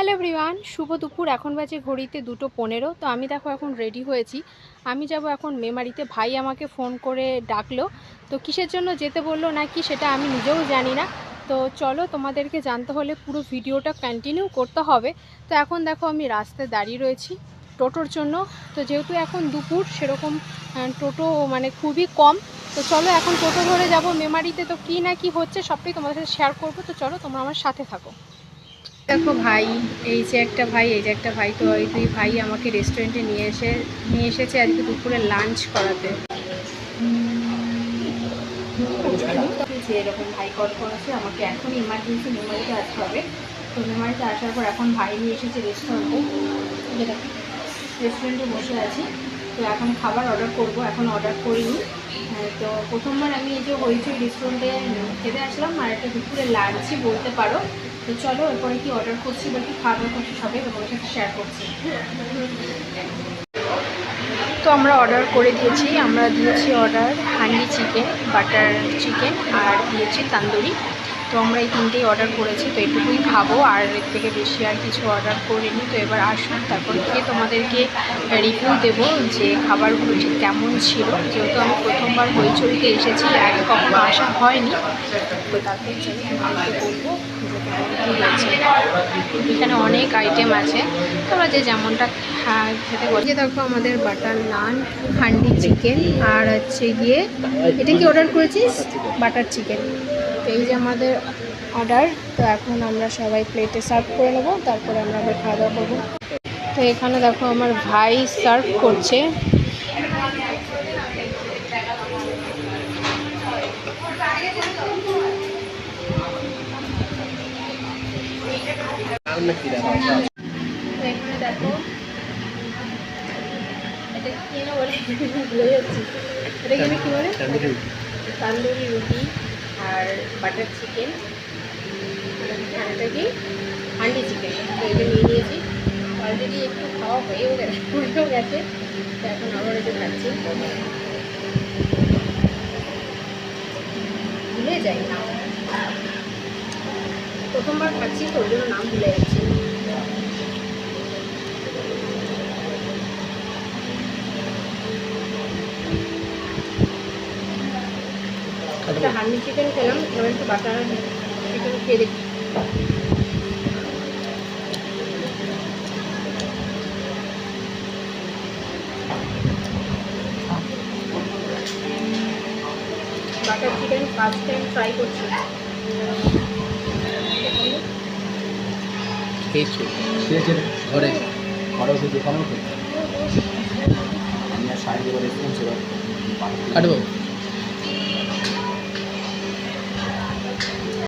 Hello everyone শুভ দুপুর। এখন বাজে ঘড়িতে দুটো পনেরো। তো আমি দেখো এখন রেডি হয়েছি। আমি যাব এখন মেমারিতে। ভাই আমাকে ফোন করে ডাকলো। তো কিসের জন্য যেতে বলল নাকি সেটা আমি নিজেও জানি না। তো চলো তোমাদেরকে জানতে হলে পুরো ভিডিওটা কন্টিনিউ করতে হবে। তো এখন দেখো আমি রাস্তায় দাঁড়িয়ে রয়েছি টোটোর জন্য। তো যেহেতু এখন দুপুর, সেরকম টোটো মানে খুবই কম। তো চলো এখন টোটো ধরে যাব মেমারিতে। তো কী না কি হচ্ছে সবটাই তোমাদের সাথে শেয়ার করব। তো চলো তোমরা আমার সাথে থাকো। দেখো ভাই, এই যে একটা ভাই, এই যে একটা ভাই, তো এই দুই ভাই আমাকে রেস্টুরেন্টে নিয়ে এসে, নিয়ে এসেছে আজকে দুপুরে লাঞ্চ করাতে। যে এরকম ভাই কল করেছে, আমাকে এখন ইমার্জেন্সি মেমারিতে আসতে হবে। তো মেমারিতে আসার পর এখন ভাই নিয়ে এসেছে রেস্টুরেন্টে রেস্টুরেন্টে বসে আছি। তো এখন খাবার অর্ডার করব এখন অর্ডার করিনি। হ্যাঁ, তো প্রথমবার আমি এই যে হইচই রেস্টুরেন্টে খেতে আসলাম আর একটা দুপুরে লাঞ্চই বলতে পারো। তো চলো এরপরে কি অর্ডার করছি বা কি খাওয়া করছি সবাই তোমাদের সাথে শেয়ার করছি। তো আমরা অর্ডার করে দিয়েছি আমরা দিয়েছি order handi chicken butter chicken আর দিয়েছি তান্দুরি। তো আমরা এই তিনটেই অর্ডার করেছি, তো এটুকুই খাব আর এর থেকে বেশি আর কিছু অর্ডার করিনি, তো এবার আসুন, তারপর খেয়ে তোমাদেরকে রিভিউ দেবো যে খাবারগুলো ঠিক কেমন ছিল। যেহেতু আমি প্রথমবার হইচড়িতে এসেছি আগে কখনো আসা হয়নি, তো তারপর বলব এখানে অনেক আইটেম আছে, তোমরা যে যেমনটা খা- খেতে বলি দেখো আমাদের বাটার নান, হান্ডি চিকেন, আর হচ্ছে গিয়ে, এটা কি অর্ডার করেছিস? Butter chicken. এই যে আমাদের অর্ডার তো এখন আমরা সবাই প্লেটে সার্ভ করে নেব তারপরে আমরা আবার খাওয়া দাওয়া করব। তো এখানে দেখো আমার ভাই সার্ভ করছে। এখানে দেখো এটা কি বলে? ভুলে যাচ্ছি। এটা কি কি বলে? তান্দুরি রুটি। আর বাটার চিকেন আরেকটাকে হান্ডি চিকেন তো এটা নিয়ে নিয়েছি। অলরেডি একটু খাওয়া হয়েও গেছে হয়েও গেছে। তো এখন আবার এটা খাচ্ছি। ভুলে যাই না। প্রথমবার খাচ্ছি, তো ওই জন্য নাম ভুলে যাচ্ছি। একটা হান্ডি চিকেন খেলাম এবার একটু বাটার চিকেন খেয়ে দেখি। Butter chicken first time try করছি। খেয়েছো? খেয়েছে। ঘরে। ঘরে ওষুধ দোকানেও খেয়েছে। আমি আর সাহায্য করে রেসপন্স কাটবো?